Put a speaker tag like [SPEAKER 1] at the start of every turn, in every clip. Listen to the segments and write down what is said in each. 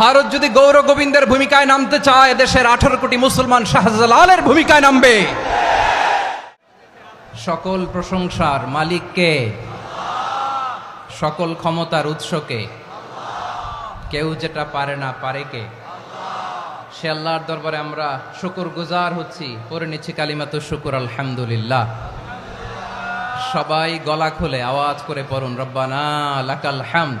[SPEAKER 1] ভারত যদি গৌর গোবিন্দের ভূমিকায় নামতে চায়, দেশের আঠারো কোটি মুসলমান শাহজালালের ভূমিকায় নামবে। সকল প্রশংসার মালিককে সকল ক্ষমতার উৎসকে কেউ যেটা পারে না পারে কে? সে আল্লাহর দরবারে আমরা শুকুর গুজার হচ্ছি পরে নিচ্ছি কালিমাত শুকুর, আলহামদুলিল্লাহ। সবাই গলা খুলে আওয়াজ করে পড়ুন, রব্বানা লাকাল হামদ।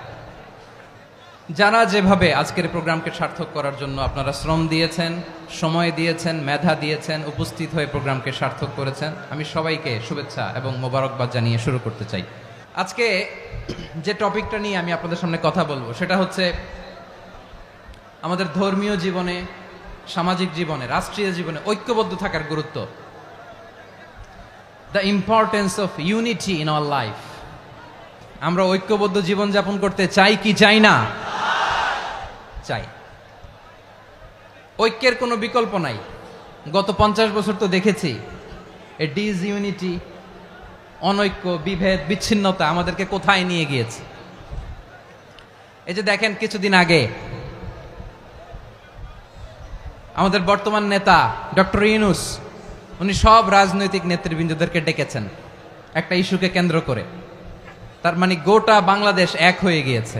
[SPEAKER 1] যারা যেভাবে আজকের প্রোগ্রামকে সার্থক করার জন্য আপনারা শ্রম দিয়েছেন, সময় দিয়েছেন, মেধা দিয়েছেন, উপস্থিত হয়ে প্রোগ্রামকে সার্থক করেছেন, আমি সবাইকে শুভেচ্ছা এবং মোবারকবাদ জানিয়ে শুরু করতে চাই। আজকে যে টপিকটা নিয়ে আমি আপনাদের সামনে কথা বলব, সেটা হচ্ছে আমাদের ধর্মীয় জীবনে, সামাজিক জীবনে, রাষ্ট্রীয় জীবনে ঐক্যবদ্ধ থাকার গুরুত্ব। The importance of unity in our life আমরা ঐক্যবদ্ধ জীবনযাপন করতে চাই কি চাই না? চাই। ঐক্যের কোনো বিকল্প নাই। গত পঞ্চাশ বছর তো দেখেছি এ ডিজ ইউনিটি অনৈক্য, বিভেদ, বিচ্ছিন্নতা আমাদেরকে কোথায় নিয়ে গিয়েছে? এই যে দেখেন, কিছুদিন আগে আমাদের বর্তমান নেতা ডক্টর ইউনুস, উনি সব রাজনৈতিক নেতৃবৃন্দদেরকে ডেকেছেন একটা ইস্যুকে কেন্দ্র করে। তার মানে গোটা বাংলাদেশ এক হয়ে গিয়েছে।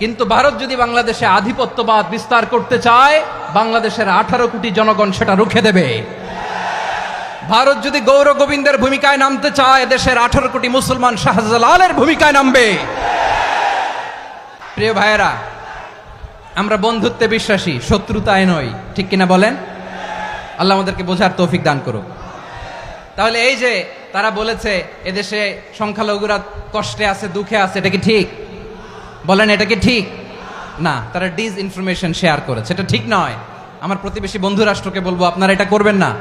[SPEAKER 1] কিন্তু ভারত যদি বাংলাদেশে আধিপত্যবাদ বিস্তার করতে চায়, বাংলাদেশের আঠারো কোটি জনগণ সেটা রুখে দেবে। ভারত যদি গৌর গোবিন্দের ভূমিকায় নামতে চায়, দেশের আঠারো কোটি মুসলমান শাহজালালের ভূমিকায় নামবে। প্রিয় ভাইয়েরা, আমরা বন্ধুত্বে বিশ্বাসী, শত্রুতায় নই, ঠিক কিনা বলেন? আল্লাহ আমাদেরকে বোঝার তৌফিক দান করুক। তাহলে এই যে তারা বলেছে, এদেশে সংখ্যালঘুরা কষ্টে আছে, দুঃখে আছে, এটা কি ঠিক? বলেন, এটা কি ঠিক? না, তারা ডিজ ইনফরমেশন শেয়ার করেছে। এটা ঠিক নয়। আমার প্রতিবেশী বন্ধু রাষ্ট্রকে বলব, আপনারা এটা করবেন না।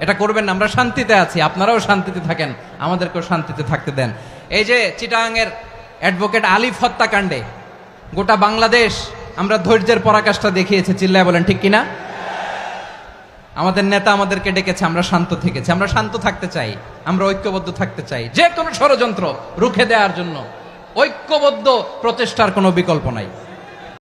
[SPEAKER 1] এটা করবেন না। আমরা শান্তিতে আছি। আপনারাও শান্তিতে থাকেন। আমাদেরকেও শান্তিতে থাকতে দেন। এই যে চিটাগাংয়ের অ্যাডভোকেট আলিফ হত্যাকাণ্ডে, গোটা বাংলাদেশ, আমরা ধৈর্যের পরাকাষ্ঠা দেখিয়েছে। চিল্লায় বলেন, ঠিক কিনা? আমাদের নেতা আমাদেরকে ডেকেছে, আমরা শান্ত থেকেছি। আমরা শান্ত থাকতে চাই। আমরা ঐক্যবদ্ধ থাকতে চাই। যে কোনো ষড়যন্ত্র রুখে দেওয়ার জন্য। ঐক্যবদ্ধ প্রচেষ্টার কোনো বিকল্প নাই।